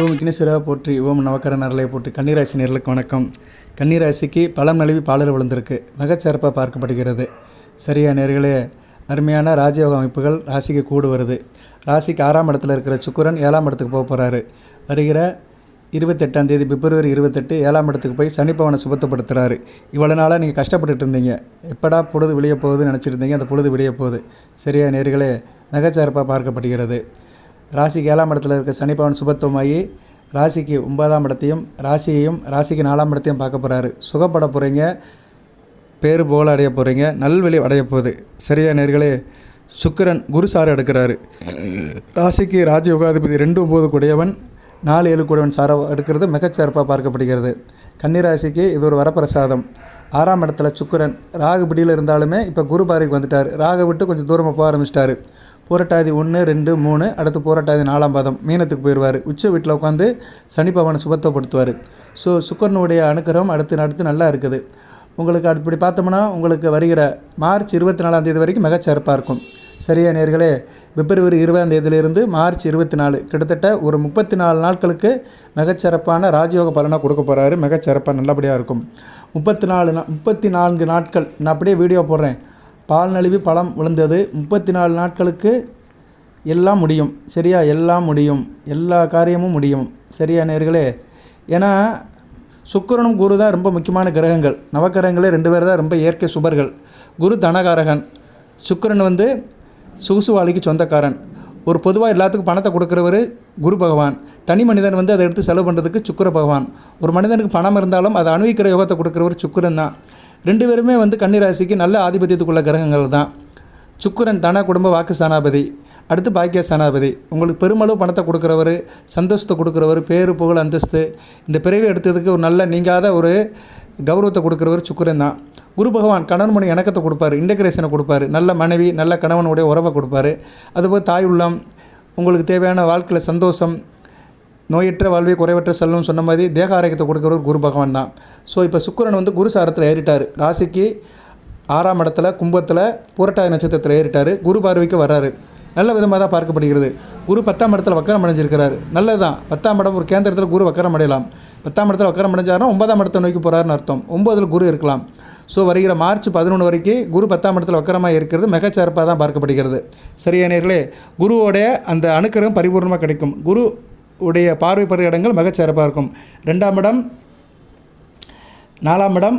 ஓம் விக்னேஸ்வராக போற்றி ஓம் நவக்கர நரலை போற்றி. கன்னிராசி நேர்களுக்கு வணக்கம். கன்னிராசிக்கு பழம் நழுவி பாலர் விழுந்திருக்கு. மிகச்சிறப்பாக பார்க்கப்படுகிறது. சரியா நேர்களே அருமையான ராஜயோக அமைப்புகள் ராசிக்கு கூடு வருது. ராசிக்கு ஆறாம் இடத்துல இருக்கிற சுக்குரன் ஏழாம் இடத்துக்கு போக போகிறாரு வருகிற இருபத்தெட்டாம் தேதி பிப்ரவரி இருபத்தெட்டு ஏழாம் இடத்துக்கு போய் சனிப்பவனை சுபத்தப்படுத்துகிறாரு இவ்வளோ நாளாக நீங்கள் கஷ்டப்பட்டுட்டு இருந்தீங்க. எப்படா பொழுது விடிய போகுதுன்னு நினச்சிருந்தீங்க அந்த பொழுது விடிய போகுது. சரியா நேர்களே மிகச்சிறப்பாக பார்க்கப்படுகிறது. ராசிக்கு ஏழாம் இடத்துல இருக்க சனிப்பவன் சுபத்துவமாகி ராசிக்கு ஒன்பதாம் இடத்தையும் ராசியையும் ராசிக்கு நாலாம் இடத்தையும் பார்க்க போகிறாரு சுகப்பட போகிறீங்க பேரு போல் அடைய போகிறீங்க நல்வழி அடைய போகுது. சரியா நேர்களே சுக்கிரன் குருசாரம் எடுக்கிறாரு. ராசிக்கு ராஜயோகாதிபதி ரெண்டு ஒம்பது கூடியவன் நாலு ஏழு கூடவன் சாரம் எடுக்கிறது மிகச்சிறப்பாக பார்க்கப்படுகிறது. கன்னிராசிக்கு இது ஒரு வரப்பிரசாதம். ஆறாம் இடத்துல சுக்கிரன் ராகு பிடியில் இருந்தாலுமே இப்போ குரு பாரிக்கு வந்துட்டார். ராகு விட்டு கொஞ்சம் தூரமாக போக ஆரம்பிச்சிட்டாரு. பூரட்டாதி ஒன்று ரெண்டு மூணு அடுத்து பூரட்டாதி நாலாம் பாதம் மீனத்துக்கு போயிடுவார். உச்ச வீட்டில் உட்காந்து சனி பவனை சுபத்தப்படுத்துவார். ஸோ சுக்கரனுடைய அனுக்கிரகம் அடுத்து அடுத்து நல்லா இருக்குது. உங்களுக்கு அப்படி பார்த்தோம்னா உங்களுக்கு வருகிற மார்ச் இருபத்தி நாலாம் தேதி வரைக்கும் மிகச்சிறப்பாக இருக்கும். சரியா நேர்களே பிப்ரவரி இருபதாம் தேதியிலிருந்து மார்ச் இருபத்தி நாலு கிட்டத்தட்ட ஒரு முப்பத்தி நாலு நாட்களுக்கு மிகச்சிறப்பான ராஜயோக பலனாக கொடுக்க போகிறாரு மிகச்சிறப்பாக நல்லபடியாக இருக்கும். முப்பத்தி நாலு நா முப்பத்தி நான்கு நாட்கள் நான் அப்படியே வீடியோ போடுறேன். பால் நழுவி பழம் விழுந்தது. முப்பத்தி நாலு நாட்களுக்கு எல்லாம் முடியும். சரியா? எல்லாம் முடியும். எல்லா காரியமும் முடியும். சரியா நேர்களே? ஏன்னா சுக்கரனும் குரு தான் ரொம்ப முக்கியமான கிரகங்கள். நவக்கிரகங்களே ரெண்டு பேர் தான் ரொம்ப இயற்கை சுபர்கள். குரு தனகாரகன். சுக்கிரன் வந்து சுகுசுவாளிக்கு சொந்தக்காரன். ஒரு பொதுவாக எல்லாத்துக்கும் பணத்தை கொடுக்குறவர் குரு பகவான். தனி மனிதன் வந்து அதை எடுத்து செலவு பண்ணுறதுக்கு சுக்கிர பகவான். ஒரு மனிதனுக்கு பணம் இருந்தாலும் அதை அணுவிக்கிற யோகத்தை கொடுக்குறவர் சுக்கிரன் தான். ரெண்டு பேருமே வந்து கன்னிராசிக்கு நல்ல ஆதிபத்தியத்துக்குள்ள கிரகங்கள் தான். சுக்கிரன் தன குடும்ப வாக்கு சனாபதி அடுத்து பாக்கிய சனாபதி உங்களுக்கு பெருமளவு பணத்தை கொடுக்குறவர் சந்தோஷத்தை கொடுக்குறவர் பேரு புகழ் அந்தஸ்து. இந்த பிறவி எடுத்ததுக்கு ஒரு நல்ல நீங்காத ஒரு கௌரவத்தை கொடுக்குறவர் சுக்கிரன் தான். குரு பகவான் கணவன் மணி இணக்கத்தை கொடுப்பாரு இன்டகிரேஷனை கொடுப்பாரு. நல்ல மனைவி நல்ல கணவனுடைய உறவை கொடுப்பாரு. அதுபோல் தாய் உள்ளம் உங்களுக்கு தேவையான வாழ்க்கையில் சந்தோஷம் நோயற்ற வாழ்வை குறைவற்ற செல்வம் சொன்ன மாதிரி தேக ஆரோக்கியத்தை கொடுக்குறவர் குரு பகவான் தான். ஸோ இப்போ சுக்கரன் வந்து குரு சாரத்தில் ஏறிட்டார். ராசிக்கு ஆறாம் இடத்துல கும்பத்தில் பூரட்டாதி நட்சத்திரத்தில் ஏறிட்டார். குரு பார்வைக்கு வர்றாரு. நல்ல விதமாக தான் பார்க்கப்படுகிறது. குரு பத்தாம் இடத்துல வக்கரம் அடைஞ்சிருக்கிறார். நல்லது தான் பத்தாம் இடம் ஒரு கேந்திரத்தில் குரு வக்கரம் அடையலாம். பத்தாம் இடத்துல வக்கரம் அடைஞ்சாருன்னா ஒன்பதாம் இடத்தை நோக்கி போகிறாருன்னு அர்த்தம். ஒம்பதில் குரு இருக்கலாம். ஸோ வருகிற மார்ச் பதினொன்று வரைக்கும் குரு பத்தாம் இடத்துல வக்கரமாக இருக்கிறது மிகச்சிறப்பாக தான் பார்க்கப்படுகிறது. சரியானர்களே குருவோடைய அந்த அணுக்கரம் பரிபூர்ணமாக கிடைக்கும். குரு உடைய பார்வை பெற இடங்கள் மிகச்சிறப்பாக இருக்கும். ரெண்டாம் இடம் நாலாம் இடம்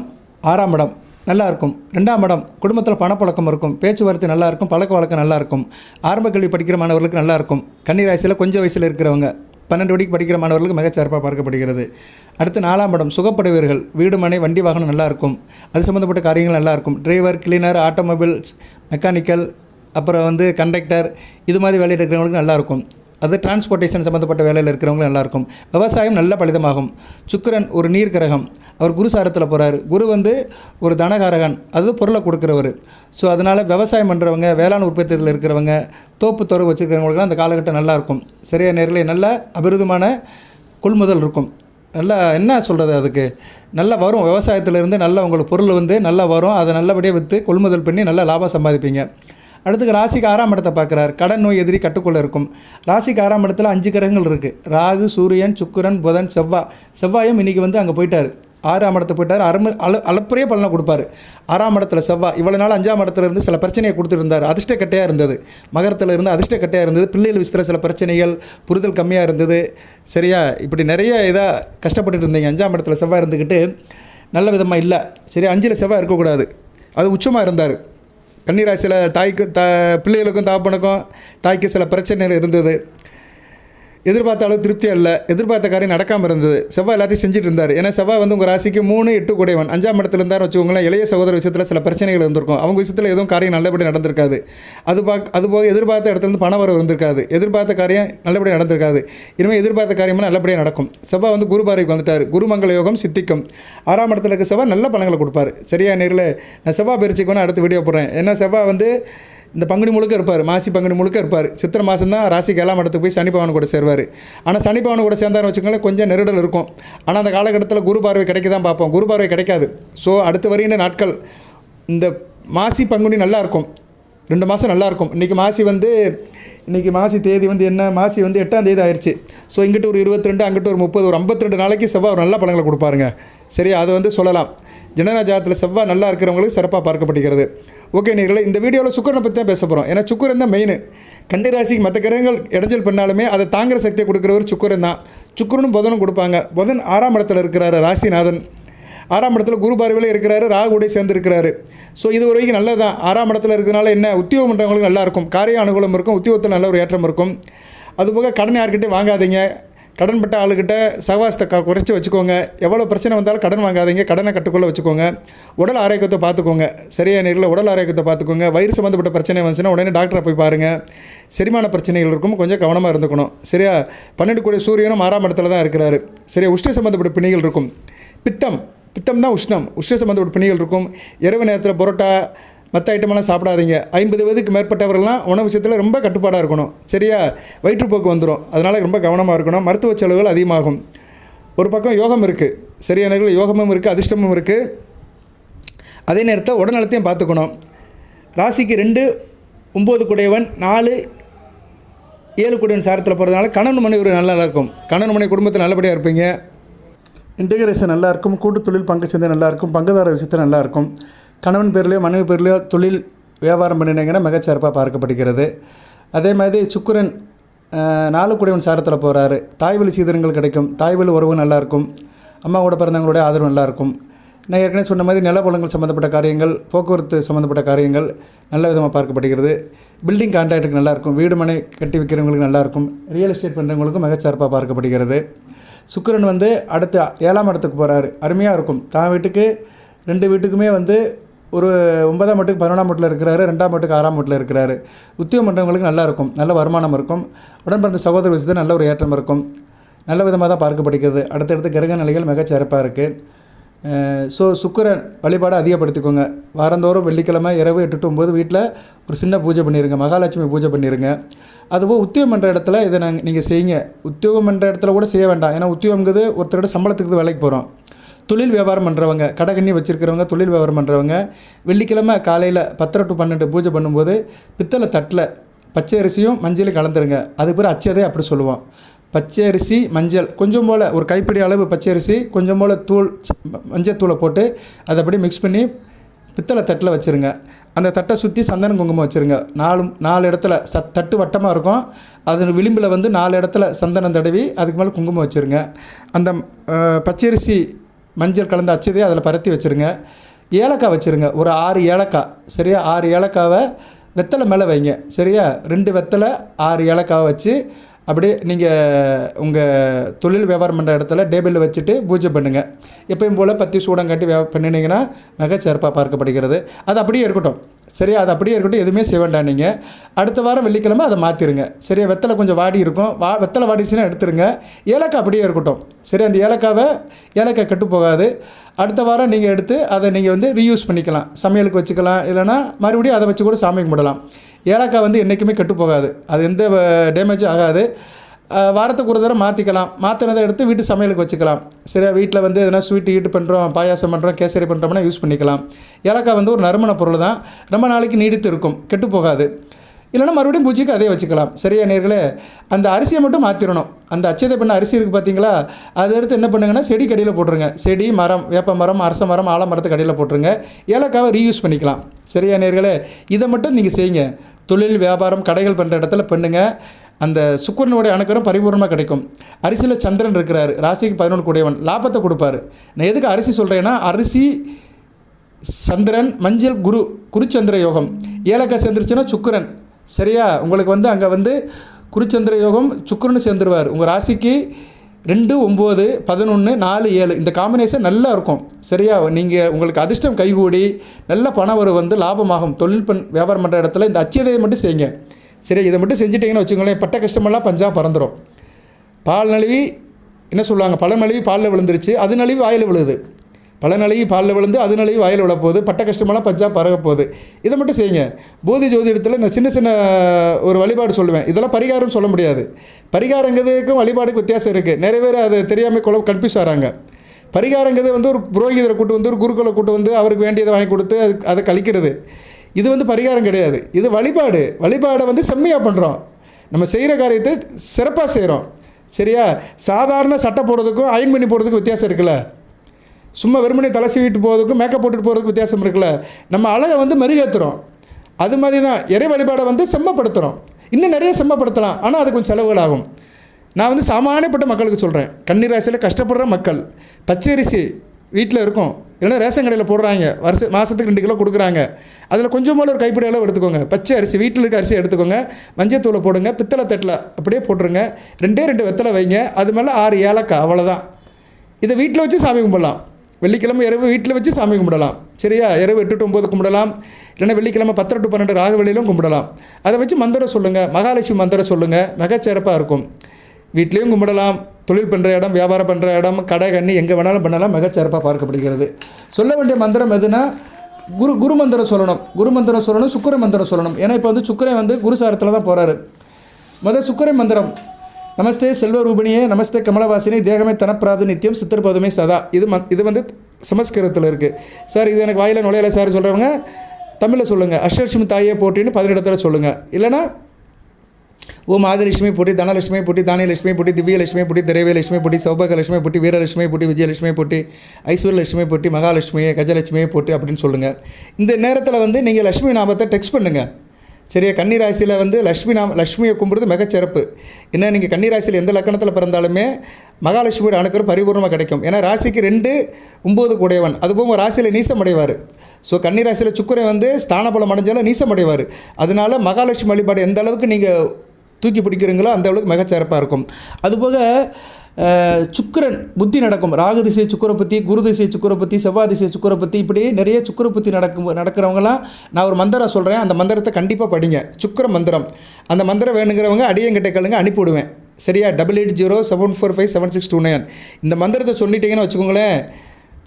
ஆறாம் இடம். நல்லா இருக்கும். ரெண்டாம் இடம் குடும்பத்தில் பணப்பழக்கம் இருக்கும். பேச்சுவார்த்தை நல்லா இருக்கும். பழக்க வழக்கம் நல்லா இருக்கும். ஆரம்ப கல்வி படிக்கிற மாணவர்களுக்கு நல்லா இருக்கும். கன்னிராசியில் கொஞ்சம் வயசில் இருக்கிறவங்க பன்னெண்டு வடிக்கு படிக்கிற மாணவர்களுக்கு மிகச்சிறப்பாக பார்க்கப்படுகிறது. அடுத்து நாலாம் இடம் சுகப்படுவீர்கள் வீடு மனை வண்டி வாகனம் நல்லா இருக்கும். அது சம்மந்தப்பட்ட காரியங்கள் நல்லா இருக்கும். டிரைவர் கிளீனர் ஆட்டோமொபைல்ஸ் மெக்கானிக்கல் அப்புறம் வந்து கண்டக்டர் இது மாதிரி வேலையில் இருக்கிறவங்களுக்கு நல்லாயிருக்கும் அது டிரான்ஸ்போர்ட்டேஷன் சம்மந்தப்பட்ட வேலையில் இருக்கிறவங்க நல்லாயிருக்கும். விவசாயம் நல்ல பலிதமாகும். சுக்கிரன் ஒரு நீர் கிரகம் அவர் குரு சாரத்தில் குரு வந்து ஒரு தனகாரகன். அது பொருளை கொடுக்குறவர். ஸோ அதனால் விவசாயம் பண்ணுறவங்க வேளாண் உற்பத்தியில் இருக்கிறவங்க தோப்பு துறவு வச்சுருக்கிறவங்களுக்குலாம் அந்த காலகட்டம் நல்லாயிருக்கும். சரியான நேரில் நல்ல அபிருதமான கொள்முதல் இருக்கும். நல்லா என்ன சொல்கிறது அதுக்கு? நல்லா வரும். விவசாயத்திலேருந்து நல்ல உங்களுக்கு பொருள் வந்து நல்லா வரும். அதை நல்லபடியாக விற்று கொள்முதல் பண்ணி நல்லா லாபம் சம்பாதிப்பீங்க. அடுத்து ராசிக்கு ஆறாம் இடத்தை பார்க்குறாரு. கடன் நோய் எதிரி கட்டுக்குள்ளே இருக்கும். ராசிக்கு ஆறாம் இடத்துல அஞ்சு கிரகங்கள் இருக்குது ராகு சூரியன் சுக்கரன் புதன் செவ்வாய் செவ்வாயும் இன்றைக்கி வந்து அங்கே போயிட்டார். ஆறாம் இடத்த போயிட்டார். அரும அல அளப்பரிய பலனை கொடுப்பாரு. ஆறாம் இடத்துல செவ்வாய் இவ்வளோ நாள் அஞ்சாம் இடத்துல இருந்து சில பிரச்சனையை கொடுத்துருந்தார் அதிர்ஷ்டக்கட்டையாக இருந்தது. மகரத்தில் இருந்து அதிர்ஷ்ட கட்டையாக இருந்தது. பிள்ளைகள் விஷயத்தில் சில பிரச்சனைகள் புரிதல் கம்மியாக இருந்தது. சரியா? இப்படி நிறைய இதாக கஷ்டப்பட்டுட்டு இருந்தீங்க. அஞ்சாம் இடத்துல செவ்வாய் இருந்துக்கிட்டு நல்ல விதமாக இல்லை. சரி அஞ்சில் செவ்வாய் இருக்கக்கூடாது. அது உச்சமாக இருந்தார். கன்னிராசியில் தாய்க்கு த பிள்ளைகளுக்கும் தாப்பனுக்கும் தாய்க்கு சில பிரச்சனைகள் இருந்தது. எதிர்பார்த்த அளவு திருப்தியாக இல்லை எதிர்பார்த்த காரியம் நடக்காமல் இருந்தது. செவ்வாய் எல்லாத்தையும் செஞ்சுட்டு இருந்தார். ஏன்னா செவ்வாய் வந்து உங்கள் ராசிக்கு மூணு எட்டு குடைவன் அஞ்சாம் இடத்துல இருந்தார் வச்சுக்கோங்களேன். இளைய சகோதர விஷயத்தில் சில பிரச்சனைகள் இருந்திருக்கும். அவங்க விஷயத்தில் எதுவும் காரியம் நல்லபடி நடந்திருக்காது. அது பா அதுபோக எதிர்பார்த்த இடத்துலேருந்து பண வரவு இருந்திருக்காது. எதிர்பார்த்த காரியம் நல்லபடியாக நடந்திருக்காது. இனிமேல் எதிர்பார்த்த காரியமும் நல்லபடியாக நடக்கும். செவ்வாய் வந்து குரு பார்வைக்கு வந்துட்டார். குருமங்கள யோகம் சித்திக்கும். ஆறாம் இடத்துல இருக்க செவ்வாய் நல்ல பலன்களை கொடுப்பாரு. சரியா நேரில் நான் செவ்வாய் பயிற்சிக்கு வேணால் அடுத்து வீடியோ போடுறேன். ஏன்னா செவ்வாய் வந்து இந்த பங்குனி முழுக்க இருப்பார் மாசி பங்குனி முழுக்க இருப்பார். சித்திரை மாதம் தான் ராசிக்கு எல்லாம் இடத்துக்கு போய் சனி கூட சேர்வார். ஆனால் சனி கூட சேர்ந்தாருன்னு வச்சுக்கோங்களேன் கொஞ்சம் நெருடல் இருக்கும். ஆனால் அந்த காலகட்டத்தில் குரு பார்வை கிடைக்க தான் பார்ப்போம். குரு பார்வை கிடைக்காது. ஸோ அடுத்து வருகின்ற நாட்கள் இந்த மாசி பங்குனி நல்லாயிருக்கும் ரெண்டு மாதம் நல்லாயிருக்கும் இன்றைக்கி மாசி வந்து இன்றைக்கி மாசி தேதி வந்து என்ன? மாசி வந்து எட்டாம் தேதி ஆயிடுச்சு ஸோ இங்கிட்ட ஒரு இருபத்தி ரெண்டு அங்கிட்ட ஒரு முப்பது ஒரு ஐம்பத்தி ரெண்டு நாளைக்கு செவ்வாய் ஒரு நல்ல பழங்களை கொடுப்பாருங்க. சரி அதை வந்து சொல்லலாம். ஜனன செவ்வாய் நல்லா இருக்கிறவங்களுக்கு சிறப்பாக பார்க்கப்படுகிறது ஓகே நீங்களே இந்த வீடியோவில் சுக்கரனை பற்றி தான் பேச போகிறோம் ஏன்னா சுக்கரன் தான் மெயின் கண்டிராசிக்கு மற்ற கிரகங்கள் இடைஞ்சல் பண்ணாலுமே அதை தாங்குற சக்தியை கொடுக்குறவர் சுக்கரன் தான். சுக்கரனும் புதனும் கொடுப்பாங்க. புதன் ஆறாம் இடத்துல இருக்கிறாரு ராசிநாதன். ஆறாம் இடத்துல குரு பார்வையில் இருக்கிறாரு ராகுடைய சேர்ந்து இருக்கிறாரு. ஸோ இது வரைக்கும் நல்லது தான் ஆறாம் இடத்துல இருக்கிறனால என்ன? உத்தியோகம் பண்ணுறவங்களுக்கு நல்லாயிருக்கும் காரிய அனுகூலம் இருக்கும். உத்தியோகத்தில் நல்ல ஒரு ஏற்றம் இருக்கும். அதுபோக கடன் யார்கிட்டையும் வாங்காதீங்க. கடன்பட்ட ஆளுக்கிட்ட சகவாசத்தை க குறைச்சி வச்சுக்கோங்க. எவ்வளோ பிரச்சனை வந்தாலும் கடன் வாங்காதீங்க. கடனை கட்டுக்குள்ளே வச்சுக்கோங்க. உடல் ஆரோக்கியத்தை பார்த்துக்கோங்க. சரியான நேரில் உடல் ஆரோக்கியத்தை பார்த்துக்கோங்க. வயிறு சம்மந்தப்பட்ட பிரச்சனை வந்துச்சுன்னா உடனே டாக்டரை போய் பாருங்கள் செரிமான பிரச்சனைகள் இருக்கும். கொஞ்சம் கவனமாக இருந்துக்கணும். சரியா? பன்னெண்டு கோடி சூரியனும் ஆறாம் இடத்துல தான் இருக்கிறாரு. சரியா? உஷ்ண சம்மந்தப்பட்ட பிணிகள் இருக்கும். பித்தம். பித்தம் தான் உஷ்ணம். உஷ்ண சம்மந்தப்பட்ட பிணிகள் இருக்கும். இரவு நேரத்தில் பரோட்டா மற்ற ஐட்டமெல்லாம் சாப்பிடாதீங்க. ஐம்பது வயதுக்கு மேற்பட்டவர்கள்லாம் உணவு விஷயத்தில் ரொம்ப கட்டுப்பாடாக இருக்கணும். சரியா? வயிற்றுப்போக்கு வந்துடும் அதனால் ரொம்ப கவனமாக இருக்கணும். மருத்துவ செலவுகள் அதிகமாகும். ஒரு பக்கம் யோகம் இருக்குது சரியான நேரத்தில் யோகமும் இருக்குது அதிர்ஷ்டமும் இருக்குது அதே நேரத்தில் உடல்நலத்தையும் பார்த்துக்கணும். ராசிக்கு ரெண்டு ஒம்பது குடையவன் நாலு ஏழு குடையவன் சாரத்தில் போகிறதுனால கணவன் மனைவி ஒரு நல்லா இருக்கும். கணவன் மனைவி குடும்பத்தில் நல்லபடியாக இருப்பீங்க. இன்டகிரேஷன் நல்லாயிருக்கும் கூட்டு தொழில் பங்கு சந்தை நல்லாயிருக்கும் பங்குதார விஷயத்தில் நல்லாயிருக்கும் கணவன் பேர்லேயோ மனைவி பேர்லேயோ தொழில் வியாபாரம் பண்ணினீங்கன்னா மிகச்சிறப்பாக பார்க்கப்படுகிறது. அதே மாதிரி சுக்கரன் நாலு குடைவன் சாரத்தில் போகிறாரு தாய்வழி சீதனங்கள் கிடைக்கும். தாய்வழி உறவு நல்லாயிருக்கும் அம்மா கூட பிறந்தவங்களுடைய ஆதரவு நல்லாயிருக்கும் நான் ஏற்கனவே சொன்ன மாதிரி நிலப்பலங்கள் சம்மந்தப்பட்ட காரியங்கள் போக்குவரத்து சம்மந்தப்பட்ட காரியங்கள் நல்ல விதமாக பார்க்கப்படுகிறது. பில்டிங் கான்ட்ராக்டுக்கு நல்லாயிருக்கும் வீடு மனை கட்டி வைக்கிறவங்களுக்கு நல்லாயிருக்கும் ரியல் எஸ்டேட் பண்ணுறவங்களுக்கும் மிகச்சிறப்பாக பார்க்கப்படுகிறது. சுக்கிரன் வந்து அடுத்த ஏழாம் இடத்துக்கு போகிறாரு அருமையாக இருக்கும். தான் வீட்டுக்கு ரெண்டு வீட்டுக்குமே வந்து ஒரு ஒன்பதாம் மட்டுக்கு பதினொன்றாம் வீட்டில் இருக்கிறாரு ரெண்டாம் மட்டுக்கு ஆறாம் மட்டில் இருக்கிறாரு. உத்தியோகம் பண்ணுறவங்களுக்கு நல்லா இருக்கும் நல்ல வருமானம் இருக்கும் உடன் பிறந்த சகோதர விஷயத்தில் நல்ல ஒரு ஏற்றம் இருக்கும். நல்ல விதமாக தான் பார்க்கப்படுகிறது அடுத்தடுத்து கிரக நிலைகள் மிகச்சிறப்பாக இருக்குது ஸோ சுக்கரன் வழிபாடை அதிகப்படுத்திக்கோங்க. வாரந்தோறும் வெள்ளிக்கிழமை இரவு எட்டு டு ஒம்பது வீட்டில் ஒரு சின்ன பூஜை பண்ணிடுங்க மகாலட்சுமி பூஜை பண்ணிடுங்க அதுபோல் உத்தியோகம் பண்ணுற இடத்துல இதை நாங்கள் நீங்கள் செய்யுங்க. உத்தியோகம் பண்ணுற இடத்துல கூட செய்ய வேண்டாம். ஏன்னா உத்தியோகங்கிறது ஒருத்தரோட சம்பளத்துக்கு வேலைக்கு போகிறோம் தொழில் வியாபாரம் பண்ணுறவங்க கடைக்கண்ணி வச்சுருக்கிறவங்க தொழில் வியாபாரம் பண்ணுறவங்க வெள்ளிக்கிழமை காலையில் பத்தரை டு பன்னெண்டு பூஜை பண்ணும்போது பித்தளை தட்டில் பச்சை அரிசியும் மஞ்சளும் கலந்துருங்க. அது பிறகு அச்சதே அப்படி சொல்லுவோம். பச்சை அரிசி மஞ்சள் கொஞ்சம் போல் ஒரு கைப்பிடி அளவு பச்சை அரிசி கொஞ்சம் போல் தூள் மஞ்சள் தூளை போட்டு அதை அப்படியே மிக்ஸ் பண்ணி பித்தளை தட்டில் வச்சுருங்க. அந்த தட்டை சுற்றி சந்தன குங்குமம் வச்சுருங்க. நாலு நாலு இடத்துல ச தட்டு வட்டமாக இருக்கும். அது விளிம்பில் வந்து நாலு இடத்துல சந்தனம் தடவி அதுக்கு மேலே குங்குமம் வச்சுருங்க. அந்த பச்சரிசி மஞ்சள் கலந்த அச்சதையை அதில் பரத்தி வச்சுருங்க. ஏலக்காய் வச்சுருங்க. ஒரு ஆறு ஏலக்காய். சரியா? ஆறு ஏலக்காவை வெத்தலை மேலே வைங்க. சரியா? ரெண்டு வெத்தலை ஆறு ஏலக்காவை வச்சு அப்படியே நீங்கள் உங்கள் தொழில் வியாபாரம் பண்ணுற இடத்துல டேபிளில் வச்சுட்டு பூஜை பண்ணுங்கள் எப்பயும் போல் பத்தி சூடம் கட்டி வியா பண்ணினீங்கன்னா மிக சிறப்பாக பார்க்கப்படுகிறது. அது அப்படியே இருக்கட்டும். சரியா? அது அப்படியே இருக்கட்டும். எதுவுமே செய்ய வேண்டாம் நீங்கள் அடுத்த வாரம் வெள்ளிக்கிழமை அதை மாற்றிடுங்க சரியா? வெத்தலை கொஞ்சம் வாடி இருக்கும். வா வெத்தலை வாடிச்சுன்னா எடுத்துருங்க. ஏலக்காய் அப்படியே இருக்கட்டும். சரி அந்த ஏலக்காவை ஏலக்காய் கெட்டு போகாது. அடுத்த வாரம் நீங்கள் எடுத்து அதை நீங்கள் வந்து ரீயூஸ் பண்ணிக்கலாம். சமையலுக்கு வச்சுக்கலாம். இல்லைன்னா மறுபடியும் அதை வச்சு கூட சாமி கும்பிடலாம். ஏலக்காய் வந்து என்றைக்குமே கெட்டு போகாது. அது எந்த டேமேஜும் ஆகாது. வாரத்துக்கு ஒரு தடவை மாற்றிக்கலாம் மாற்றினதை எடுத்து வீட்டு சமையலுக்கு வச்சுக்கலாம். சரியா வீட்டில் வந்து எதனா ஸ்வீட் ஈட்டு பண்ணுறோம் பாயாசம் பண்ணுறோம் கேசரி பண்ணுறோம்னா யூஸ் பண்ணிக்கலாம். ஏலக்காய் வந்து ஒரு நறுமண பொருள் தான் ரொம்ப நாளைக்கு நீடித்து இருக்கும். கெட்டு போகாது. இல்லைன்னா மறுபடியும் பூஜைக்கு அதே வச்சுக்கலாம். சரியா நேர்களே? அந்த அரிசியை மட்டும் மாற்றிடணும் அந்த அச்சதை பண்ண அரிசி இருக்குது பார்த்தீங்களா அதை எடுத்து என்ன பண்ணுங்கன்னா செடி கடியில் போட்டுருங்க. செடி மரம் வேப்ப மரம் அரச மரம் ஆலமரத்தை கடையில் போட்டுருங்க. ஏலக்காவை ரீயூஸ் பண்ணிக்கலாம். சரியா நேர்களே? இதை மட்டும் நீங்கள் செய்யுங்க. தொழில் வியாபாரம் கடைகள் பண்ணுற இடத்துல பண்ணுங்கள் அந்த சுக்கரனுடைய அணுக்கரம் பரிபூர்ணமாக கிடைக்கும். அரிசியில் சந்திரன் இருக்கிறாரு. ராசிக்கு பதினொன்று கூடியவன். லாபத்தை கொடுப்பாரு. நான் எதுக்கு அரிசி சொல்கிறேன்னா அரிசி சந்திரன் மஞ்சள் குரு குருச்சந்திர யோகம். ஏலக்காய் சேர்ந்துருச்சுன்னா சுக்கிரன். சரியா? உங்களுக்கு வந்து அங்கே வந்து குருச்சந்திர யோகம் சுக்கிரன் சேர்ந்துருவார். உங்கள் ராசிக்கு ரெண்டு ஒம்பது பதினொன்று நாலு ஏழு. இந்த காம்பினேஷன் நல்லா இருக்கும். சரியா? நீங்கள் உங்களுக்கு அதிர்ஷ்டம் கைகூடி நல்ல பணம் வரும் வந்து லாபமாகும். தொழில் பண் வியாபாரம் பண்ணுற இடத்துல இந்த அச்சதையை மட்டும் செய்யுங்க. சரி இதை மட்டும் செஞ்சிட்டிங்கன்னு வச்சுக்கோங்களேன் பட்ட கஷ்டமெல்லாம் பஞ்சா பறந்துடும் பால் நழுவி என்ன சொல்லுவாங்க? பழம் நழுவி பாலில் விழுந்துருச்சு. அது நழுவி வாயில் விழுது. பல நிலையும் பாலில் விழுந்து அது நிலையும் வாயில் விழப்போகுது பட்ட கஷ்டமெல்லாம் பஞ்சா பரக இதை மட்டும் செய்யுங்க. பூதி ஜோதிடத்தில் நான் சின்ன சின்ன ஒரு வழிபாடு சொல்லுவேன். இதெல்லாம் பரிகாரம் சொல்ல முடியாது. பரிகாரங்கிறதுக்கும் வழிபாடுக்கு வித்தியாசம் இருக்குது நிறைய பேர் அது தெரியாமல் குழ கன்ஃபியூஸ் ஆகிறாங்க பரிகாரங்கிறது வந்து ஒரு புரோகிதரை கூட்டு வந்து ஒரு குருக்களை கூட்டு வந்து அவருக்கு வேண்டியதை வாங்கி கொடுத்து அது அதை கழிக்கிறது. இது வந்து பரிகாரம் கிடையாது. இது வழிபாடு. வழிபாடை வந்து செம்மையாக பண்ணுறோம் நம்ம செய்கிற காரியத்தை சிறப்பாக செய்கிறோம் சரியா? சாதாரண சட்டை போடுறதுக்கும் அயன் பண்ணி போடுறதுக்கும் வித்தியாசம் இருக்குல்ல? சும்மா வெறுமனே தலை சீவிட்டு போகிறதுக்கும் மேக்கப் போட்டுட்டு போகிறதுக்கு வித்தியாசம் இருக்குல்ல. நம்ம அழகை வந்து மெருகேற்றுறோம் அது மாதிரி தான் இறை வழிபாடை வந்து செம்மப்படுத்துகிறோம் இன்னும் நிறைய செம்மப்படுத்தலாம். ஆனால் அது கொஞ்சம் செலவுகள் ஆகும் நான் வந்து சாமானியப்பட்ட மக்களுக்கு சொல்கிறேன் கன்னிராசியில் கஷ்டப்படுற மக்கள் பச்சரிசி வீட்டில் இருக்கும். இல்லைன்னா ரேஷன் கடையில் போடுறாங்க. வருஷ மாதத்துக்கு ரெண்டு கிலோ கொடுக்குறாங்க. அதில் கொஞ்சம் போல ஒரு கைப்பிடி அளவு எடுத்துக்கோங்க. பச்சை அரிசி வீட்டில் இருக்க அரிசி எடுத்துக்கோங்க. மஞ்சத்தூளை போடுங்க. பித்தளை தட்டில் அப்படியே போட்டுருங்க. ரெண்டே ரெண்டு வெத்தலை வைங்க. அது மேலே ஆறு ஏலக்காய். அவ்வளோதான் இதை வீட்டில் வச்சு சாமி கும்பிடலாம். வெள்ளிக்கிழமை இரவு வீட்டில் வச்சு சாமி கும்பிடலாம். சரியா? இரவு எட்டு டு ஒம்பது கும்பிடலாம். இல்லைன்னா வெள்ளிக்கிழமை பத்து டு பன்னெண்டு ராகவெளியிலும் கும்பிடலாம். அதை வச்சு மந்திரம் சொல்லுங்கள் மகாலட்சுமி மந்திரம் சொல்லுங்கள் மிகச்சிறப்பாக இருக்கும். வீட்லேயும் கும்பிடலாம். தொழில் பண்ணுற இடம் வியாபாரம் பண்ணுற இடம் கடை கண்ணி எங்கே வேணாலும் பண்ணலாம். மிகச்சிறப்பாக பார்க்கப்படுகிறது. சொல்ல வேண்டிய மந்திரம் எதுனா குரு குரு மந்திரம் சொல்லணும். குரு மந்திரம் சொல்லணும் சுக்கர மந்திரம் சொல்லணும். ஏன்னா இப்போ வந்து சுக்கிரன் வந்து குருசாரத்தில் தான் போகிறாரு முதல் சுக்கரை மந்திரம். நமஸ்தே செல்வரூபிணியே நமஸ்தே கமலவாசினி தேகமே தனப்பிராப்து நித்தியம் சித்திரபோதுமே சதா. இது ம இது வந்து சமஸ்கிருதத்தில் இருக்குது சார் இது எனக்கு வாயில் நுழையலை சார் சொல்கிறவங்க தமிழில் சொல்லுங்கள் அஷ்டலட்சுமி தாயே போட்டின்னு பதினெடத்தில் சொல்லுங்கள் இல்லைனா ஓ மாதலட்சுமி பொட்டி தனலட்சுமி பொட்டி தானியலட்சுமி பொட்டி திவ்யலட்சுமி பொட்டி திரைவியலட்சுமி பொட்டி சௌபாகலட்சுமி பொட்டி வீரலட்சுமி பொட்டி விஜயலட்சுமி பொட்டி ஐஸ்வர்யலட்சுமி பொட்டி மகாலட்சுமி கஜலட்சுமி போட்டி அப்படின்னு சொல்லுங்கள் இந்த நேரத்தில் வந்து நீங்கள் லட்சுமி நாமத்தை டெக்ஸ்ட் பண்ணுங்கள் சரியா? கன்னிராசியில் வந்து லக்ஷ்மி நாம லக்ஷ்மியை கும்பிடுறது மிகச்சிறப்பு ஏன்னா நீங்கள் கன்னிராசியில் எந்த லக்கணத்தில் பிறந்தாலுமே மகாலட்சுமியோட அணுக்கரும் பரிபூர்ணமாக கிடைக்கும். ஏன்னா ராசிக்கு ரெண்டு ஒம்பது கூடையவன் அதுபோக ராசியில் நீசம் அடைவார் ஸோ கன்னிராசியில் சுக்கரன் வந்து ஸ்தானபலம் அடைஞ்சாலும் நீசம் அடைவார் அதனால் மகாலட்சுமி வழிபாடு எந்த அளவுக்கு நீங்கள் தூக்கி பிடிக்கிறீங்களோ அந்த அளவுக்கு மிகச்சிறப்பாக இருக்கும். அதுபோக சுக்கிரன் புத்தி நடக்கும் ராகு திசை சுக்கரை குரு திசை சுக்கரை செவ்வாய் திசை சுக்கரை இப்படி நிறைய சுக்கரை நடக்கும் நடக்கிறவங்களாம் நான் ஒரு மந்திரம் சொல்கிறேன் அந்த மந்திரத்தை கண்டிப்பாக படிங்க சுக்கிர மந்திரம் அந்த மந்திரம் வேணுங்கிறவங்க அடியங்கிட்ட கழுங்க அனுப்பிவிடுவேன் சரியா double eight zero seven four five seven six two nine இந்த மந்திரத்தை சொல்லிட்டீங்கன்னு வச்சுக்கோங்களேன்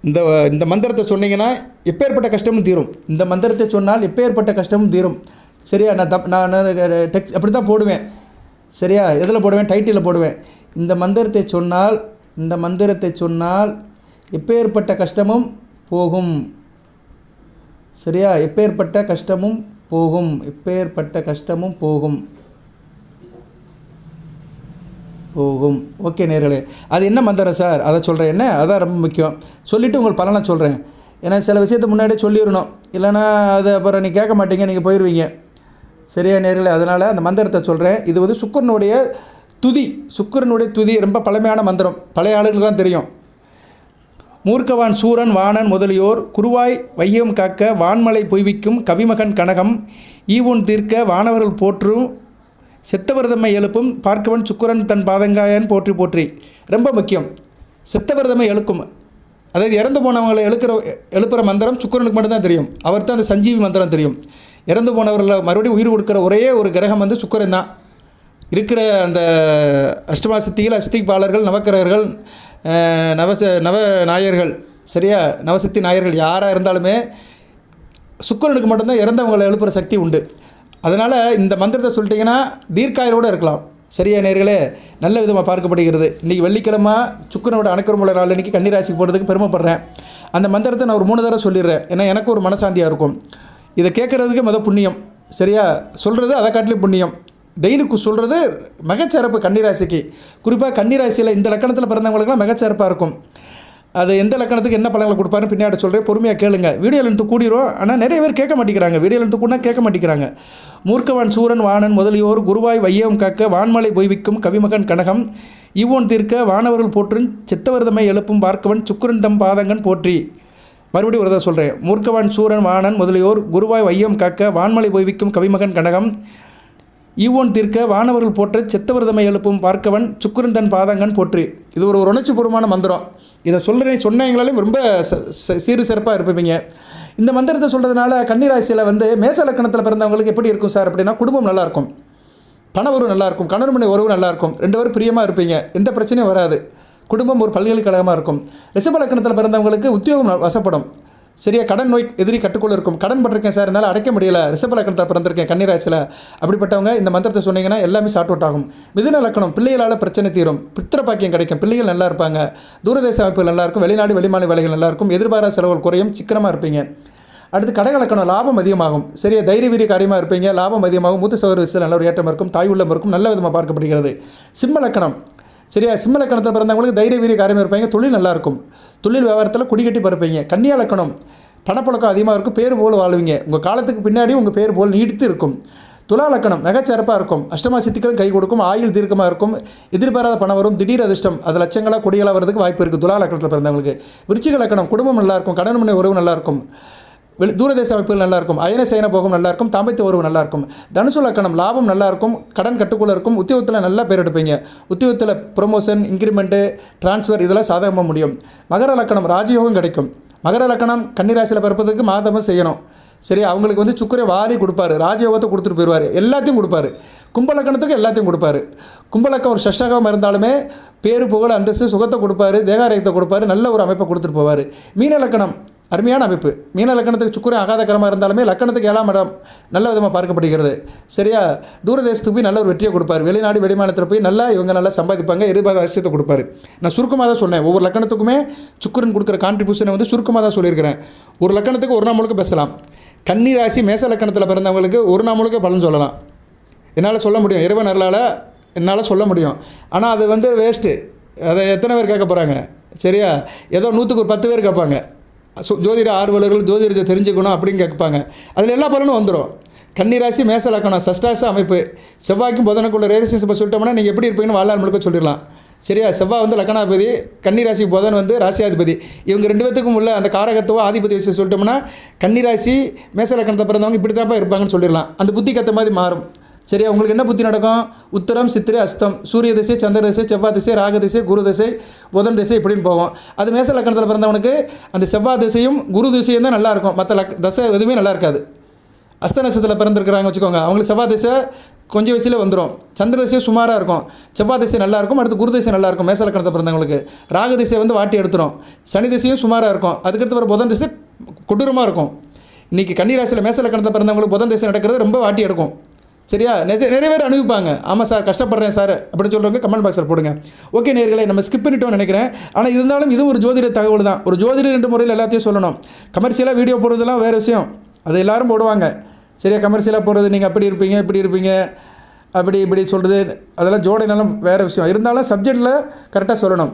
இந்த இந்த மந்திரத்தை சொன்னீங்கன்னா எப்பேற்பட்ட கஷ்டமும் தீரும் இந்த மந்திரத்தை சொன்னால் எப்பேற்பட்ட கஷ்டமும் தீரும் சரியா நான் தப் நான் டெக்ஸ்ட் அப்படி தான் போடுவேன் சரியா எதில் போடுவேன் டைட்டிலில் போடுவேன் இந்த மந்திரத்தை சொன்னால் இந்த மந்திரத்தை சொன்னால் எப்பேற்பட்ட கஷ்டமும் போகும். சரியா? எப்பேற்பட்ட கஷ்டமும் போகும். எப்பேற்பட்ட கஷ்டமும் போகும். போகும். ஓகே நேர்களே. அது என்ன மந்திரம் சார்? அதை சொல்கிறேன் என்ன? அதான் ரொம்ப முக்கியம். சொல்லிவிட்டு உங்களுக்கு பலனை சொல்கிறேன் ஏன்னா சில விஷயத்தை முன்னாடியே சொல்லிடணும். இல்லைன்னா அது அப்புறம் நீ கேட்க மாட்டீங்க நீங்கள் போயிடுவீங்க சரியா நேர்களே? அதனால் அந்த மந்திரத்தை சொல்கிறேன் இது வந்து சுக்கரனுடைய துதி சுக்கரனுடைய துதி ரொம்ப பழமையான மந்திரம். பழைய ஆளுகளுக்கு தெரியும். மூர்க்கவான் சூரன் வாணன் முதலியோர் குருவாய் வையம் காக்க வான்மலை பொய்விக்கும் கவிமகன் கனகம் ஈவுன் தீர்க்க வானவர்கள் போற்றும் செத்தவர்தம்மை எழுப்பும் பார்க்கவன் சுக்கரன் தன் பாதங்காயன் போற்றி போற்றி. ரொம்ப முக்கியம். செத்தவர்தம்மை எழுக்கும். அதாவது இறந்து போனவங்களை எழுக்கிற எழுப்புகிற மந்திரம் சுக்கரனுக்கு மட்டும்தான் தெரியும். அவர் தான் அந்த சஞ்சீவி மந்திரம் தெரியும். இறந்து போனவர்களை மறுபடியும் உயிர் கொடுக்குற ஒரே ஒரு கிரகம் வந்து சுக்கரன் தான் இருக்கிற அந்த அஷ்டமா சித்திகள் அஸ்திபாலர்கள் நவக்கிரகர்கள் நவச நவ நாயர்கள் சரியா? நவசக்தி நாயர்கள் யாராக இருந்தாலுமே சுக்கிரனுக்கு மட்டும்தான் இறந்தவங்களை எழுப்புகிற சக்தி உண்டு. அதனால் இந்த மந்திரத்தை சொல்லிட்டிங்கன்னா தீர்க்காயலோடு இருக்கலாம். சரியா நேர்களே? நல்ல விதமாக பார்க்கப்படுகிறது. இன்றைக்கி வெள்ளிக்கிழமை சுக்கரனோட அணுக்கரமுள்ள நாள் இன்றைக்கி கன்னிராசிக்கு போகிறதுக்கு பெருமைப்படுறேன். அந்த மந்திரத்தை நான் ஒரு மூணு தடவை சொல்லிடுறேன். ஏன்னா எனக்கு ஒரு மனசாந்தியாக இருக்கும். இதை கேட்குறதுக்கு மொதல் புண்ணியம். சரியா? சொல்கிறது அதை காட்டிலும் புண்ணியம். டெய்லி சொல்கிறது மிகச்சிறப்பு கன்னிராசிக்கு. குறிப்பாக கன்னிராசியில் இந்த லக்கணத்தில் பிறந்தவங்களுக்குலாம் மிகச்சிறப்பாக இருக்கும். அது எந்த லக்கணத்துக்கு என்ன பழங்களை கொடுப்பாருன்னு பின்னாடி சொல்கிறேன் பொறுமையாக கேளுங்க. வீடியோ லென்த்து கூடிரும். ஆனால் நிறைய பேர் கேட்க மாட்டேங்கிறாங்க. வீடியோ லென்த்து கூட கேட்க மாட்டேங்கிறாங்க. மூர்க்கவான் சூரன் வாணன் முதலியோர் குருவாய் வையம் காக்க வான்மலை பொய்விக்கும் கவிமகன் கனகம் ஈவோன் தீர்க்க வானவர்கள் போற்றும் சித்தவர்தமை எழுப்பும் பார்க்கவன் சுக்கிரன் தம் பாதங்கன் போற்றி. மறுபடியும் ஒரு சொல்கிறேன் மூர்க்கவான் சூரன் வாணன் முதலியோர் குருவாய் வையம் காக்க வான்மலை பொய்விக்கும் கவிமகன் கனகம் ஈவோன் தீர்க்க வானவர்கள் போற்ற செத்தவிரதமை எழுப்பும் பார்க்கவன் சுக்கிரன் தன் பாதங்கன் போற்றி. இது ஒரு உணர்ச்சிபூர்வமான மந்திரம். இதை சொல்கிறேன் சொன்னீங்களாலே ரொம்ப ச- ச- சிறப்பாக இருப்பீங்க. இந்த மந்திரத்தை சொல்கிறதுனால கன்னிராசியில் வந்து மேச லக்கணத்தில் பிறந்தவங்களுக்கு எப்படி இருக்கும் சார் அப்படின்னா குடும்பம் நல்லாயிருக்கும் பண உறவு நல்லாயிருக்கும் கணவன் மனை உறவு நல்லாயிருக்கும் ரெண்டு பேரும் பிரியமாக இருப்பீங்க. எந்த பிரச்சனையும் வராது. குடும்பம் ஒரு பல்கலைக்கழகமாக இருக்கும். ரிஷப லக்கணத்தில் பிறந்தவங்களுக்கு உத்தியோகம் வசப்படும். சரியா கடன் நோய் எதிரி கட்டுக்குள்ள இருக்கும். கடன் பட்டிருக்கேன் சார். என்னால் அடைக்க முடியல. ரிசப லக்கணத்தில் பிறந்திருக்கேன். கன்னிராசியில் அப்படிப்பட்டவங்க இந்த மந்திரத்தை சொன்னீங்கன்னா எல்லாமே ஷார்ட் அவுட் ஆகும். மிதுன லக்கணம் பிள்ளைகளால் பிரச்சனை தீரும். பித்திர பாக்கியம் கிடைக்கும். பிள்ளைகள் நல்லா இருப்பாங்க. தூரதேச அமைப்புகள் நல்லா இருக்கும். வெளிநாடு வெளிமாநில வேலைகள் நல்லா இருக்கும். எதிர்பாராத செலவுகள் குறையும். சிக்கனமாக இருப்பீங்க. அடுத்து கடகலக்கணம் லாபம் அதிகமாகும். சரியா தைரிய வீரிய காரியமாக இருப்பீங்க. லாபம் அதிகமாகும். மூத்த சகோதர விஷயத்தில் நல்ல ஒரு ஏற்றம் இருக்கும். தாய் உள்ளம் இருக்கும். நல்ல விதமாக பார்க்கப்படுகிறது. சிம்ம லக்கணம். சரியா? சிம்ம லக்கணத்தில் பிறந்தவங்களுக்கு தைரிய வீரிய காரியமாக இருப்பாங்க. தொழில் நல்லாயிருக்கும் தொழில் வியாபாரத்தில் குடிக்கட்டி பிறப்பீங்க கன்னியா லக்கணம். பணப்பழக்கம் அதிகமாக இருக்கும். பேர் போல் வாழ்வீங்க. உங்கள் காலத்துக்கு பின்னாடி உங்கள் பேர் போல் நீடித்து இருக்கும். துலா லக்கணம். மிகச்சிறப்பாக இருக்கும். அஷ்டமா சித்திகளும் கை கொடுக்கும். ஆயுள் தீர்க்கமாக இருக்கும். எதிர்பாராத பணம் வரும். திடீர் அதிர்ஷ்டம். அது லட்சங்களாக கொடிகளாக வரதுக்கு வாய்ப்பு இருக்குது துலா லக்கணத்தில் பிறந்தவங்களுக்கு. விருச்சிக லக்கணம். குடும்பம் நல்லாயிருக்கும் கடன் மனை உறவு நல்லாயிருக்கும் வெளி தூரதேச அமைப்புகள் நல்லா இருக்கும் அயன சயன போகம் நல்லா இருக்கும் தாம்பத்திய உறவு நல்லா இருக்கும் தனுசு லக்கணம் லாபம் நல்லா இருக்கும் கடன் கட்டுக்குள்ள இருக்கும். உத்தியோகத்தில் நல்லா பேர் எடுப்பீங்க. உத்தியோகத்தில் ப்ரொமோஷன் இன்க்ரிமெண்ட்டு ட்ரான்ஸ்ஃபர் இதெல்லாம் சாதகமாக முடியும். மகர லக்கணம் ராஜயோகம் கிடைக்கும். மகர லக்கணம் கன்னிராசியில் பிறப்பதற்கு மாதமும் செய்யணும். சரி அவங்களுக்கு வந்து சுக்கரை வாரி கொடுப்பாரு. ராஜயோகத்தை கொடுத்துட்டு போயிடுவார். எல்லாத்தையும் கொடுப்பாரு. கும்பலக்கணத்துக்கு எல்லாத்தையும் கொடுப்பாரு. கும்பலக்கம் ஒரு சஷ்டகம் இருந்தாலுமே பேரு புகழ் அந்தஸ்து சுகத்தை கொடுப்பாரு. தேகாரயத்தை கொடுப்பாரு. நல்ல ஒரு அமைப்பை கொடுத்துட்டு போவார். மீன லக்கணம் அருமையான அமைப்பு. மீன லக்கணத்துக்கு சுக்கரன் அகாதகரமாக இருந்தாலுமே லக்கணத்துக்கு ஏழாம் இடம் நல்ல விதமாக பார்க்கப்படுகிறது. சரியா? தூரதேசத்துக்கு போய் நல்ல ஒரு வெற்றியை கொடுப்பார். வெளிநாடு வெளிமாநிலத்தில் போய் நல்லா இவங்க நல்லா சம்பாதிப்பாங்க எதிர்பார்த்த அரசியத்தை கொடுப்பாரு. நான் சுருக்கமாக தான் சொன்னேன். ஒவ்வொரு லக்கணத்துக்குமே சுக்கரன் கொடுக்குற கான்ட்ரிபியூஷனை வந்து சுருக்கமாக தான் சொல்லியிருக்கிறேன். ஒரு லக்கணத்துக்கு ஒரு நாள் முழுக்க பேசலாம். கன்னி ராசி மேச லக்கணத்தில் பிறந்தவங்களுக்கு ஒரு நாள் முழுக்க பலன் சொல்லலாம். என்னால் சொல்ல முடியும். இரவு அருளால் என்னால் சொல்ல முடியும். ஆனால் அது வந்து வேஸ்ட்டு அதை எத்தனை பேர் கேட்க போகிறாங்க சரியா? ஏதோ நூற்றுக்கு ஒரு பத்து பேர் கேட்பாங்க. ஜோதிட ஆர்வலர்கள் ஜோதிடத்தை தெரிஞ்சுக்கணும் அப்படின்னு கேட்பாங்க. அதில் எல்லா பலனும் வந்துடும் கன்னிராசி மேச லக்கணம் சஷ்டாச அமைப்பு. செவ்வாய்க்கும் புதனுக்குள்ள ரேசிசம் சொல்லிட்டோம்னா நீங்கள் எப்படி இருப்பீங்கன்னு வாழ்நாள் முழுக்க சொல்லிடலாம். சரியா? செவ்வாய் வந்து லக்கணாதிபதி கன்னிராசி புதன் வந்து ராசியாதிபதி. இவங்க ரெண்டு பேத்துக்கும் உள்ள அந்த காரகத்துவ ஆதிபதி விஷயம் சொல்லிட்டோம்னா கன்னிராசி மேச லக்கணத்தை பிறந்தவங்க இப்படி தான்ப்பா இருப்பாங்கன்னு சொல்லிடலாம். அந்த புத்திக்கு கத்த மாதிரி மாறும். சரியா உங்களுக்கு என்ன புத்தி நடக்கும்? உத்தரம் சித்திரை அஸ்தம். சூரிய திசை சந்திர திசை செவ்வாய் திசை ராக திசை குரு திசை புதன் திசை இப்படின்னு போகும். அது மேச லக்கணத்தில் பிறந்தவனுக்கு அந்த செவ்வாய் திசையும் குரு திசையும் தான் நல்லாயிருக்கும். மற்ற லக் தசை எதுவுமே நல்லா இருக்காது அஸ்த நட்சத்திரத்தில் பிறந்திருக்கிறாங்க வச்சுக்கோங்க. அவங்களுக்கு செவ்வாய் திசை கொஞ்சம் வயசில் வந்துடும் சந்திர திசை சுமாராக இருக்கும். செவ்வாய் திசை நல்லா இருக்கும் அடுத்து குரு திசை நல்லா இருக்கும் மேச லக்கணத்தை பிறந்தவங்களுக்கு. ராக திசை வந்து வாட்டி எடுத்துரும். சனி திசையும் சுமாராக இருக்கும். அதுக்கடுத்து வர புதன் திசை கொடூரமாக இருக்கும். இன்றைக்கி கன்னிராசியில் மேச லக்கணத்தை பிறந்தவங்களுக்கு புதன் திசை நடக்கிறது ரொம்ப வாட்டி எடுக்கும். சரியா? நிறைய நிறைய பேர் அனுப்பிப்பாங்க ஆமாம் சார் கஷ்டப்படுறேன் சார் அப்படின்னு சொல்கிறவங்க கமெண்ட் பாக்ஸில் போடுங்க. ஓகே நேர்களை நம்ம ஸ்கிப் பண்ணிட்டோம்னு நினைக்கிறேன். ஆனால் இருந்தாலும் இதுவும் ஒரு ஜோதிட தகவல் தான். ஒரு ஜோதிடர் என்ற முறையில் எல்லாத்தையும் சொல்லணும். கமர்ஷியலாக வீடியோ போடுறதுலாம் வேறு விஷயம். அது எல்லாரும் போடுவாங்க. சரியா? கமர்ஷியலாக போடுறது நீங்கள் அப்படி இருப்பீங்க இப்படி இருப்பீங்க அப்படி இப்படி சொல்கிறது அதெல்லாம் ஜோடினாலும் வேறு விஷயம். இருந்தாலும் சப்ஜெக்டில் கரெக்டாக சொல்லணும்.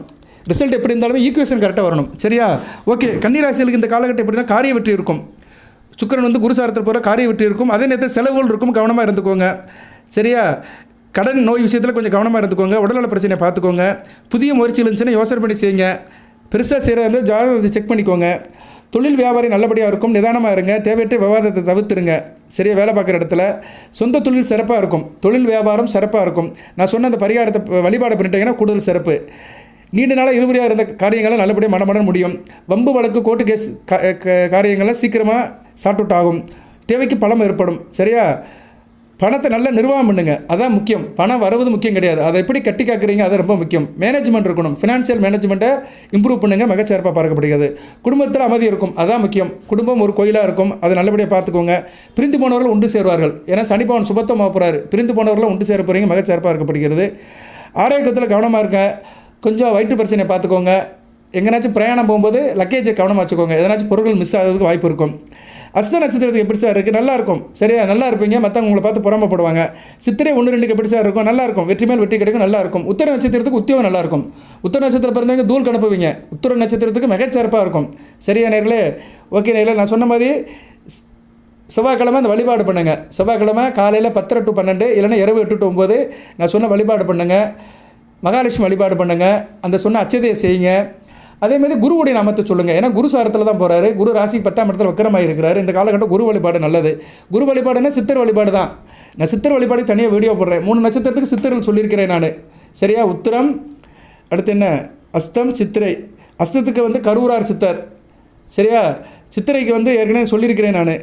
ரிசல்ட் எப்படி இருந்தாலுமே ஈக்குவேஷன் கரெக்டாக வரணும். சரியா? ஓகே கன்னிராசிகளுக்கு இந்த காலகட்டம் எப்படின்னா காரிய வெற்றி இருக்கும். சுக்கரன் வந்து குருசாரத்தில் போகிற காரிய வெற்றி இருக்கும். அதே நேரத்தில் செலவுகள் இருக்கும். கவனமாக இருந்துக்கோங்க. சரியா? கடன் நோய் விஷயத்தில் கொஞ்சம் கவனமாக இருந்துக்கோங்க. உடல்நல பிரச்சனையை பார்த்துக்கோங்க. புதிய முயற்சி இருந்துச்சுன்னா யோசனை பண்ணி செய்யுங்க. பெருசாக செய்கிற இருந்தால் ஜாதகத்தை செக் பண்ணிக்கோங்க. தொழில் வியாபாரம் நல்லபடியாக இருக்கும். நிதானமாக இருங்க. தேவையற்ற விவாதத்தை தவிர்த்துருங்க சரியாக வேலை பார்க்குற இடத்துல. சொந்த தொழில் சிறப்பாக இருக்கும். தொழில் வியாபாரம் சிறப்பாக இருக்கும். நான் சொன்ன அந்த பரிகாரத்தை வழிபாடு பண்ணிட்டீங்கன்னா கூடுதல் சிறப்பு. நீண்ட நாளாக இருபடியாக இருந்த காரியங்களை நல்லபடியாக மனமடன் முடியும். வம்பு வழக்கு கோர்ட்டு கேஸ் க- காரியங்கள்லாம் சீக்கிரமாக சார்ட் அவுட் ஆகும். தேவைக்கு பலம் ஏற்படும். சரியா? பணத்தை நல்லா நிர்வாகம் பண்ணுங்க. அதான் முக்கியம். பணம் வருவது முக்கியம் கிடையாது. அதை எப்படி கட்டி காக்குறீங்க அது ரொம்ப முக்கியம். மேனேஜ்மெண்ட் இருக்கணும். ஃபினான்ஷியல் மேனேஜ்மெண்ட்டை இம்ப்ரூவ் பண்ணுங்க. மிகச்சிறப்பாக பார்க்கப்படுகிறது. குடும்பத்தில் அமைதி இருக்கும். அதான் முக்கியம். குடும்பம் ஒரு கோயிலாக இருக்கும். அதை நல்லபடியாக பார்த்துக்கோங்க. பிரிந்து போனவர்கள் உண்டு சேருவார்கள். ஏன்னா சனிப்பவன் சுபத்தமாக போகிறாரு பிரிந்து போனவர்களும் உண்டு சேர போகிறீங்க மிகச்சிறப்பாக இருக்கப்படுகிறது ஆரோக்கியத்தில் கவனமாக இருங்க. கொஞ்சம் வயிற்று பிரச்சனையை பார்த்துக்கோங்க. எங்கேனாச்சும் பிரயாணம் போகும்போது லக்கேஜை கவனமாக வச்சுக்கோங்க. எதனாச்சும் பொருட்கள் மிஸ் ஆகிறதுக்கு வாய்ப்பு இருக்கும். அஸ்த நட்சத்திரத்துக்கு எப்படி சார் இருக்குது நல்லா இருக்கும் சரியா? நல்லா இருப்பீங்க மற்றவங்க உங்களை பார்த்து புறம்பப்படுவாங்க சித்திரை ஒன்று ரெண்டுக்கு எப்படி சார் இருக்கும்? நல்லா இருக்கும் வெற்றி மேல் வெற்றி கிடைக்கும். நல்லா இருக்கும் உத்தர நட்சத்திரத்துக்கு உத்தியோகம் நல்லா இருக்கும் உத்தர நட்சத்திரம் பிறந்தவங்க தூள் அனுப்புவீங்க உத்தர நட்சத்திரத்துக்கு மிகச்சிறப்பாக இருக்கும். சரியா நேர்களே ஓகே நேர்களே நான் சொன்ன மாதிரி செவ்வாய்க்கிழமை அந்த வழிபாடு பண்ணுங்கள் செவ்வாய்க்கிழமை காலையில் பத்தரை டு பன்னெண்டு இல்லைன்னா இரவு எட்டு டு ஒம்பது நான் சொன்ன வழிபாடு பண்ணுங்கள் மகாலட்சுமி வழிபாடு பண்ணுங்கள் அந்த சொன்ன அச்சதையை செய்யுங்க. அதே மாதிரி குருவுடைய நாமத்தை சொல்லுங்கள் ஏன்னா குரு சாரத்தில் தான் போகிறாரு குரு ராசி பத்தாம் இடத்துல வக்கரமாக இருக்கிறாரு. இந்த காலகட்டம் குரு வழிபாடு நல்லது. குரு வழிபாடுன்னா சித்தர் வழிபாடு தான். நான் சித்தர் வழிபாடு தனியாக வீடியோ போடுறேன். மூணு நட்சத்திரத்துக்கு சித்தர்கள் சொல்லியிருக்கிறேன் நான். சரியா? உத்திரம் அடுத்து என்ன? அஸ்தம் சித்திரை. அஸ்தத்துக்கு வந்து கரூரார் சித்தர். சரியா? சித்திரைக்கு வந்து ஏற்கனவே சொல்லியிருக்கிறேன் நான்.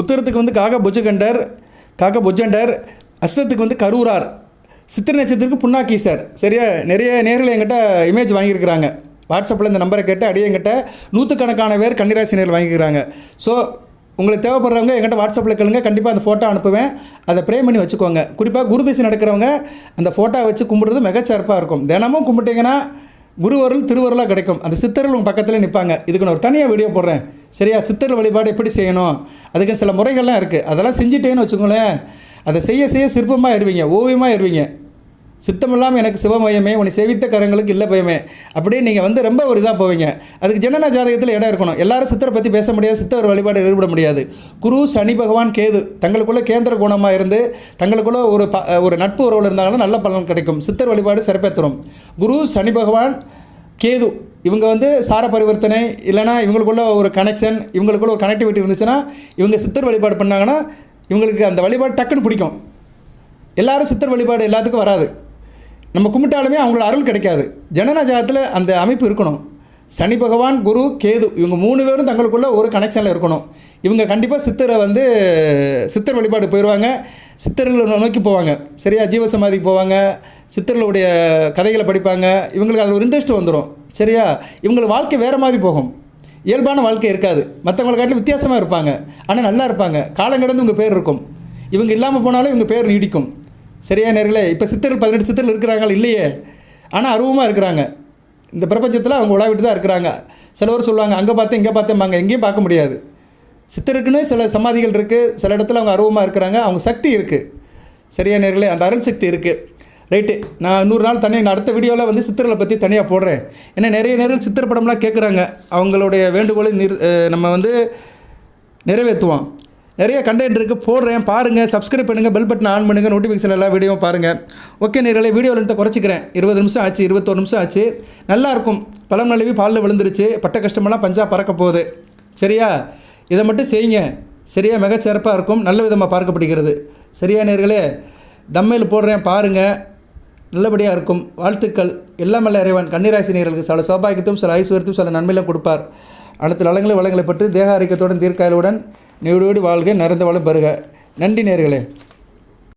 உத்தரத்துக்கு வந்து காக புஜகண்டர் காக புஜண்டர். அஸ்தத்துக்கு வந்து கரூரார். சித்திரை நட்சத்திரத்துக்கு புண்ணாக்கீசர். சரியா? நிறைய நேரில் என்கிட்ட இமேஜ் வாங்கியிருக்கிறாங்க. வாட்ஸ்அப்பில் இந்த நம்பரை கேட்டு அடியங்கிட்ட நூற்றுக்கணக்கான பேர் கன்னிராசி நேர் வாங்கிக்கிறாங்க. ஸோ உங்களுக்கு தேவைப்படுறவங்க என்கிட்ட வாட்ஸ்அப்பில் கேளுங்க. கண்டிப்பாக அந்த ஃபோட்டோ அனுப்புவேன். அதை ப்ரே பண்ணி வச்சுக்கோங்க. குறிப்பாக குருதிசை நடக்கிறவங்க அந்த ஃபோட்டோ வச்சு கும்பிடுறது மிகச்சிறப்பாக இருக்கும். தினமும் கும்பிட்டீங்கன்னா குருவருள் திருவருளாக கிடைக்கும். அந்த சித்தர்கள் உங்கள் பக்கத்தில் நிற்பாங்க இதுக்கு நான் ஒரு தனியாக வீடியோ போடுறேன். சரியா? சித்தர் வழிபாடு எப்படி செய்யணும்? அதுக்கு சில முறைகள்லாம் இருக்குது அதெல்லாம் செஞ்சுட்டேன்னு வச்சுக்கோங்களேன். அதை செய்ய செய்ய சிற்பமாக இருவீங்க ஓவியமாக இருவீங்க சித்தமில்லாமல் எனக்கு சிவமயமே உன்னை சேவித்த கரங்களுக்கு இல்லை பயமே. அப்படியே நீங்கள் வந்து ரொம்ப ஒரு இதாக போவீங்க. அதுக்கு ஜனன ஜாதகத்தில் இடம் இருக்கணும். எல்லாரும் சித்தரை பற்றி பேச முடியாது சித்தர் வழிபாடு ஈடுபட முடியாது. குரு சனி பகவான் கேது தங்களுக்குள்ளே கேந்திர குணமாக இருந்து தங்களுக்குள்ளே ஒரு ப ஒரு நட்பு உறவில் இருந்தாங்கன்னா நல்ல பலன் கிடைக்கும். சித்தர் வழிபாடு சிறப்பேற்றுரும் குரு சனி பகவான் கேது இவங்க வந்து சார பரிவர்த்தனை இல்லைனா இவங்களுக்குள்ள ஒரு கனெக்ஷன் இவங்களுக்குள்ள ஒரு கனெக்டிவிட்டி இருந்துச்சுன்னா இவங்க சித்தர் வழிபாடு பண்ணாங்கன்னா இவங்களுக்கு அந்த வழிபாடு டக்குன்னு பிடிக்கும். எல்லாரும் சித்தர் வழிபாடு எல்லாத்துக்கும் வராது. நம்ம கும்பிட்டாலுமே அவங்களோட அருள் கிடைக்காது. ஜனன அந்த அமைப்பு இருக்கணும். சனி பகவான் குரு கேது இவங்க மூணு பேரும் தங்களுக்குள்ளே ஒரு கனெக்ஷனில் இருக்கணும். இவங்க கண்டிப்பாக சித்தரை வந்து சித்தர் வழிபாடு போயிடுவாங்க சித்தர்களை நோக்கி போவாங்க. சரியா? ஜீவசமாதிக்கு போவாங்க. சித்தர்களுடைய கதைகளை படிப்பாங்க. இவங்களுக்கு அதில் ஒரு இன்ட்ரெஸ்ட் வந்துடும் சரியா? இவங்களுக்கு வாழ்க்கை வேறு மாதிரி போகும். இயல்பான வாழ்க்கை இருக்காது. மற்றவங்களை காட்டிலும் வித்தியாசமாக இருப்பாங்க. ஆனால் நல்லா இருப்பாங்க. காலம் கடந்து உங்கள் பேர் இருக்கும். இவங்க இல்லாமல் போனாலும் இவங்க பேர் நீடிக்கும். சரியா நேர்களே இப்போ சித்தர்கள் பதினெட்டு சித்தர்கள் இருக்கிறாங்களா இல்லையே? ஆனால் அருவமாக இருக்கிறாங்க. இந்த பிரபஞ்சத்தில் அவங்க உலாவிட்டு தான் இருக்கிறாங்க. சிலவர் சொல்லுவாங்க அங்கே பார்த்தேன் இங்கே பார்த்தேம்பாங்க. எங்கேயும் பார்க்க முடியாது. சித்தருக்குன்னு சில சமாதிகள் இருக்குது சில இடத்துல அவங்க அருவமாக இருக்கிறாங்க. அவங்க சக்தி இருக்குது சரியா நேர்களே அந்த அருள் சக்தி இருக்குது ரைட்டு நான் நூறு நாள் தனியாக நான் அடுத்த வீடியோவில் வந்து சித்தர்களை பற்றி தனியாக போடுறேன். ஏன்னா நிறைய நேரம் சித்திர படம்லாம் கேட்குறாங்க அவங்களுடைய வேண்டுகோளை நிர் நம்ம வந்து நிறைவேற்றுவோம். நிறைய கண்டென்ட் இருக்குது போடுறேன் பாருங்கள் சப்ஸ்கிரைப் பண்ணுங்கள் பெல் பட்டன் ஆன் பண்ணுங்கள் நோட்டிஃபிகேஷன் எல்லா வீடியோவும் பாருங்கள் ஓகே நேரலை வீடியோ லென்த்தை குறைச்சிக்கிறேன். இருபது நிமிஷம் ஆச்சு இருபத்தொரு நிமிஷம் ஆச்சு. நல்லாயிருக்கும் பழம் நழுவி பாலில் விழுந்துருச்சு. பட்ட கஷ்டமெல்லாம் பஞ்சாக பறக்க போகுது. சரியா? இதை மட்டும் செய்யுங்க. சரியா மிகச்சிறப்பாக இருக்கும். நல்ல விதமாக பார்க்கப்படுகிறது. சரியா நேர்களே? தம்மையில் போடுறேன் பாருங்கள் நல்லபடியாக இருக்கும். வாழ்த்துக்கள். எல்லாம் அல்ல இறைவன். கன்னிராசி நேர்களுக்கு சில சோபாக்கியத்தும் சில ஐஸ்வர்யத்தும் சில நன்மையிலும் கொடுப்பார். அனைத்து நலங்களும் வளங்களை பற்றி தேக ஆரோக்கியத்துடன் தீர்க்காயலுடன் நீடோடி வாழ்க நிறந்த வாழ பெறுக நன்றி நேர்களே.